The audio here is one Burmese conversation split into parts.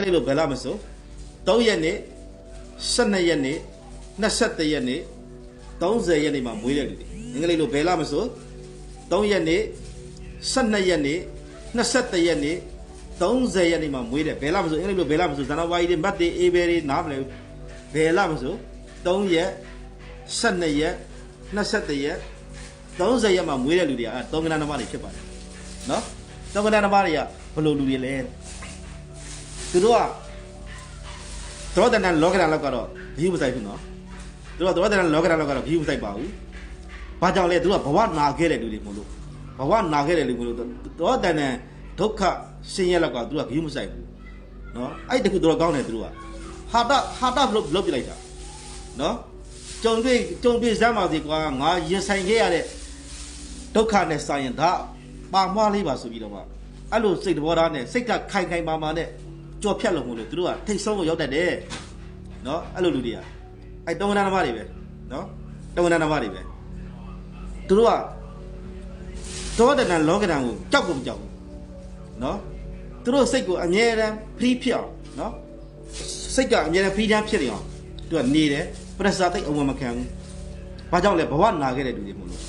ဂလိပ်လိုဘယ်လာမဆို3ရက်နေ့12ရက်နေ့21ရက်နေ့30ရက်နေ့မှာမွေးတဲ့လူတွေအင်္ဂလိပ်လိုဘယ်လာမဆို3ရက်နေ့12ရက်နေ့21ရက်နေ့30ရက်နေ့မှာမွေးတယ်ဘယ်လာမဆိုအင်္ဂလိပ်လိုဘယ်လာမဆိုဇန်နဝါရီတွေမတ်တွေအေဘယ်တွေနားမလဲဘူးဘယ်လာမဆို3ရက်12ရက်21ရက်30ရက်မှာမွေးတဲ့လူတွေကအဲတောင်ကနန်းသမားတွေဖြစ်ပါတယ်နော်တောင်ကနန်းသမားတွေကဘယ်လိုလူတွေလဲ သူတို့ကသောတနန်လောကဓာတ်လောက်ကတော့ဘီးမဆိုင်ဘူးနော်သူတို့ကသောတနန်လောကဓာတ်လောက်ကတော့ဘီးမဆိုင်ပါဘူးဘာကြောင့်လဲသူတို့ကဘဝနာခဲ့တဲ့လူတွေမို့လို့ဘဝနာခဲ့တဲ့လူမျိုးလို့သောတနန်ဒုက္ခဆင်းရဲလောက်ကသူတို့ကဘီးမဆိုင်ဘူးနော်အဲ့တခုသူတို့ကောင်းတယ်သူတို့ကဟာတဟာတဘလို့ဘလို့ပြလိုက်တာနော်ကြုံတွေ့ကြုံတွေ့စမ်းပါစေကွာငါရင်ဆိုင်ခဲ့ရတဲ့ဒုက္ခနဲ့ဆိုင်ရင်ဒါပါမွားလေးပါဆိုပြီးတော့မှအဲ့လိုစိတ်တော်သားနဲ့စိတ်ကခိုင်ခိုင်မာမာနဲ့ ကြော်ဖြတ်လို့မို့လို့သူတို့ကထိတ်ဆုံးကိုရောက်တတ်တယ်နော်အဲ့လိုလူတွေကအဲ့တုံးကနာသမားတွေပဲနော်တုံးကနာသမားတွေပဲသူတို့ကသောတဏ္ဍလောကဓာတ်ကိုကြောက်ကိုမကြောက်ဘူးနော်သူတို့စိတ်ကိုအမြဲတမ်းဖရီးဖြစ်အောင်နော်စိတ်ကအမြဲတမ်းဖရီးတမ်းဖြစ်နေအောင်သူကနေတယ်ပရစာသိတ်အဝမခံဘူးဘာကြောင့်လဲဘဝနာခဲ့တဲ့လူတွေမို့လို့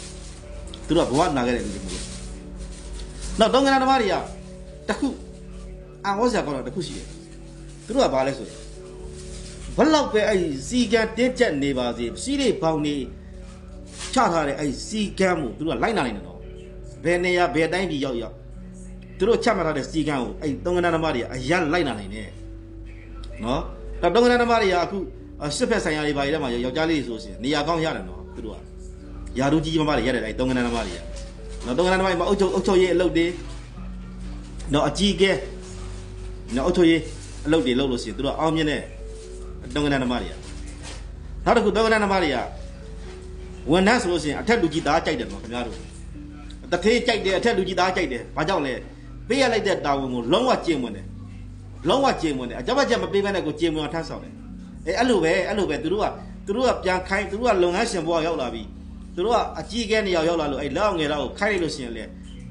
သူတို့ကဘဝနာခဲ့တဲ့လူတွေမို့လို့နောက်တုံးကနာသမားတွေကတခု အာဝဇ္ဇာကောင်းတာတခုရှိတယ်သူတို့ကဘာလဲဆိုရင်ဘလောက်ပဲအဲ့စီကံတင်းကျပ်နေပါစေစီးတွေပေါင်းနေချထားတဲ့အဲ့စီကံကိုသူတို့ကလိုက်နာနေတယ်နော်ဘယ်နေရာဘယ်တိုင်းပြည်ရောက်ရောက်သူတို့ချမှတ်ထားတဲ့စီကံကိုအဲ့တုံးကနာသမားတွေကအရလိုက်နာနိုင်တယ်နော်တော့တုံးကနာသမားတွေကအခုစစ်ဖက်ဆိုင်ရာတွေဘာတွေထဲမှာယောက်ျားလေးတွေဆိုရှင်နေရာကောင်းရတယ်နော်သူတို့ကယာတို့ကြီးကြီးမားမားတွေရတယ်အဲ့တုံးကနာသမားတွေကနော်တုံးကနာသမားတွေမှာအုတ်ချုပ်အုတ်ချုပ်ရေးအလုပ်တွေနော်အကြီးကဲ နော်အုတ်ချုပ်ရေးအလုပ်တွေလုပ်လို့ရှိရင်သူတို့အောင်မြင်တဲ့တုံးကနန်းသမားတွေကနောက်တစ်ခုတုံးကနန်းသမားတွေကဝန်ထမ်းဆိုလို့ရှိရင်အထက်လူကြီးသားကြိုက်တယ်နော်ခင်ဗျားတို့တထေးကြိုက်တယ်အထက်လူကြီးသားကြိုက်တယ်ဘာကြောင့်လဲပေးရလိုက်တဲ့တာဝန်ကိုလုံးဝကျင့်ဝင်တယ်လုံးဝကျင့်ဝင်တယ်အကြမ်းဖက်ချက်မပေးဘဲနဲ့ကိုကျင့်ဝင်အောင်ထမ်းဆောင်တယ်အဲအဲ့လိုပဲအဲ့လိုပဲသူတို့ကသူတို့ကပြန်ခိုင်းသူတို့ကလုပ်ငန်းရှင်ဘဝရောက်လာပြီသူတို့ကအကြီးကဲနေရောက်ရောက်လာလို့အဲ့လက်အောင်ငယ်တော့ခိုင်းလိုက်လို့ရှိရင်လေ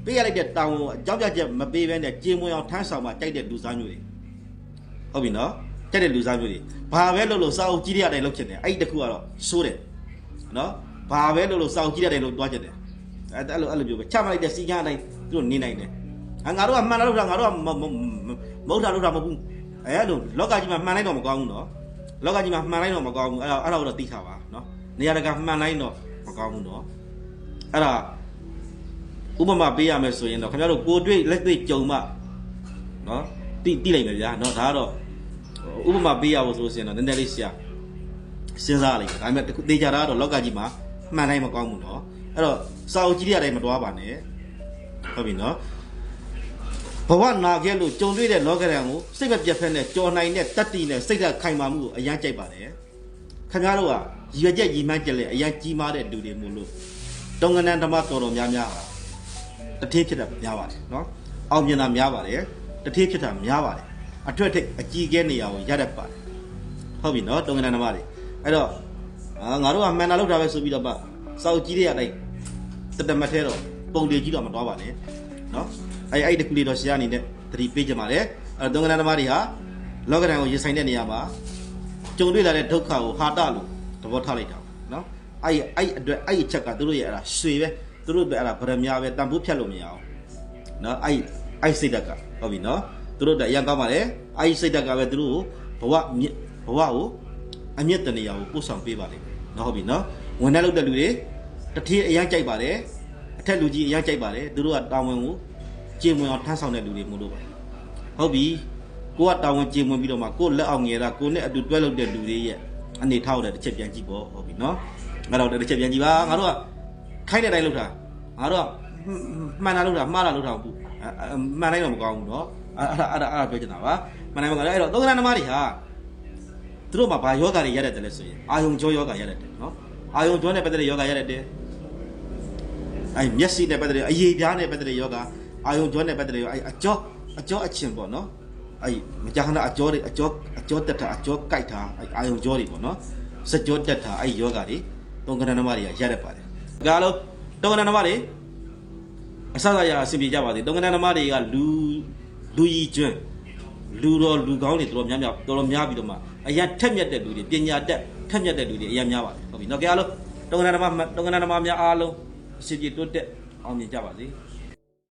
ပေးရလိုက်တဲ့တာဝန်ကိုအကြောင်းပြချက်မပေးဘဲနဲ့ကျင့်ဝင်အောင်ထမ်းဆောင်မှကြိုက်တဲ့လူစားမျိုးတွေဟုတ်ပြီနော်တက်တဲ့လူစားမျိုးတွေဘာပဲလုပ်လို့စာအုပ်ကြီးတဲ့အတိုင်းလုပ်ချင်တယ်အဲ့ဒီတစ်ခုကတော့စိုးတယ်နော်ဘာပဲလုပ်လို့စာအုပ်ကြီးတဲ့အတိုင်းလုပ်သွားချင်တယ်အဲ့အဲ့လိုအဲ့လိုမျိုးပဲချမှတ်လိုက်တဲ့စီကံအတိုင်းသူတို့နေနိုင်တယ်အငါတို့ကမှန်တာလုပ်တာငါတို့ကမမဟုတ်တာလုပ်တာမဟုတ်ဘူးအဲ့လိုလောကကြီးမှာမှန်လိုက်တော့မကောင်းဘူးနော်လောကကြီးမှာမှန်လိုက်တော့မကောင်းဘူးအဲ့ဒါအဲ့ဒါတော့သိထားပါနော်နေရာတကာမှန်လိုက်တော့မကောင်းဘူးနော်အဲ့ဒါ ဥပမာပေးရမယ်ဆိုရင်တော့ခင်ဗျားတို့ကိုတွေ့လက်တွေ့ကြုံမှနော်တိတိလိုက်မယ်ဗျာနော်ဒါကတော့ဥပမာပေးရဖို့ဆိုလို့ရှိရင်တော့နည်းနည်းလေးရှာစဉ်းစားလိုက်ဒါပေမဲ့တေချာတာကတော့လောက်ကကြီးမှာမှန်တိုင်းမကောင်းဘူးနော်အဲ့တော့စာအုပ်ကြီးတွေအတိုင်းမတွားပါနဲ့ဟုတ်ပြီနော်ဘဝနာခဲ့လို့ကြုံတွေ့တဲ့လောကရန်ကိုစိတ်မပြတ်ဖက်နဲ့ကြော်နိုင်တဲ့တတ္တိနဲ့စိတ်ဓာတ်ခိုင်မာမှုကိုအရန်ကြိုက်ပါတယ်ခင်ဗျားတို့ကရည်ရွယ်ချက်ရည်မှန်းချက်လေအရန်ကြီးမားတဲ့လူတွေမို့လို့တုံငနန်ဓမ္မတော်တော်များများဟာ တထေးဖြစ်တာများပါတယ်နော်အောင်မြင်တာများပါတယ်တထေးဖြစ်တာများပါတယ်အထွတ်ထိပ်အကြီးကဲနေရာကိုရတတ်ပါတယ်ဟုတ်ပြီနော်တုံငနဓမ္မတွေအဲ့တော့ငါတို့ကမှန်တာလောက်တာပဲဆိုပြီးတော့ပါစောက်ကြီးတွေအတိုင်းတတမထဲတော့ပုံတွေကြီးတော့မတော်ပါနဲ့နော်အဲ့အဲ့တကူလေးတော့ရှားအနေနဲ့သတိပေးကြပါလေအဲ့တော့တုံငနဓမ္မတွေဟာလောကဓာတ်ကိုရင်ဆိုင်တဲ့နေရာမှာကြုံတွေ့လာတဲ့ဒုက္ခကိုဟာတလို့သဘောထားလိုက်တာနော်အဲ့အဲ့အတွက်အဲ့အချက်ကတို့ရဲ့အဲ့ဒါရွှေပဲ သူတို့အတွက်အဲ့ဒါဗရမ ्या ပဲတန်ဖိုးဖြတ်လို့မရအောင်နော်အဲ့အဲ့စိတ်ဓာတ်ကဟုတ်ပြီနော်သူတို့တက်အရန်ကောင်းပါလေအာကြီးစိတ်တက်ကပဲသူတို့ကိုဘဝမြင့်ဘဝကိုအမြင့်တနေရာကိုပို့ဆောင်ပေးပါလေနော်ဟုတ်ပြီနော်ဝန်ထမ်းလုပ်တဲ့လူတွေတတိအရန်ကြိုက်ပါတယ်အထက်လူကြီးအရန်ကြိုက်ပါတယ်သူတို့ကတာဝန်ကိုကျင့်ဝင်အောင်ထမ်းဆောင်တဲ့လူတွေမို့လို့ပါဟုတ်ပြီကိုကတာဝန်ကျင့်ဝင်ပြီးတော့မှကိုလက်အောင်ငယ်တာကိုနဲ့အတူတွဲလုပ်တဲ့လူတွေရဲ့အနေထောက်တဲ့တစ်ချက်ပြန်ကြည့်ပေါ့ဟုတ်ပြီနော်ငါတို့တစ်ချက်ပြန်ကြည့်ပါငါတို့က ခိုင်းတဲ့အတိုင်းလုပ်တာငါတို့ကမှန်တာလုပ်တာမှားတာလုပ်တာမဟုတ်ဘူးမှန်တိုင်းတော့မကောင်းဘူးနော်အဲ့ဒါအဲ့ဒါအဲ့ဒါပြောချင်တာပါမနိုင်မကလည်းအဲ့တော့သုံးကနသမားတွေဟာသူတို့မှာဘာယောဂတွေရတဲ့တယ်လဲဆိုရင်အာယုံကြောယောဂရတဲ့တယ်နော်အာယုံကြောနဲ့ပတ်သက်တဲ့ယောဂရတဲ့တယ်အဲ့မျက်စိနဲ့ပတ်သက်တဲ့အရေးပြားနဲ့ပတ်သက်တဲ့ယောဂအာယုံကြောနဲ့ပတ်သက်တဲ့အဲ့အကြောအကြောအချင်းပေါ့နော်အဲ့မကြာခဏအကြောတွေအကြောအကြောတက်တာအကြောကြိုက်တာအဲ့အာယုံကြောတွေပေါ့နော်စကြောတက်တာအဲ့ယောဂတွေသုံးကနသမားတွေကရတတ်ပါတယ် ဒါလို့သုံးကနသမားတွေအစစရအဆင်ပြေကြပါစေသုံးကနသမားတွေကလူလူကြီးကျွန်းလူတော်လူကောင်းတွေတော်တော်များများတော်တော်များပြီးတော့မှအရင်ထက်မြက်တဲ့လူတွေပညာတတ်ထက်မြက်တဲ့လူတွေအရင်များပါတယ်ဟုတ်ပြီနော်ကြအားလုံးတောင်ကနာဓမ္မတောင်ကနာဓမ္မများအားလုံးအစီအပြေတိုးတက်အောင်မြင်ကြပါစေ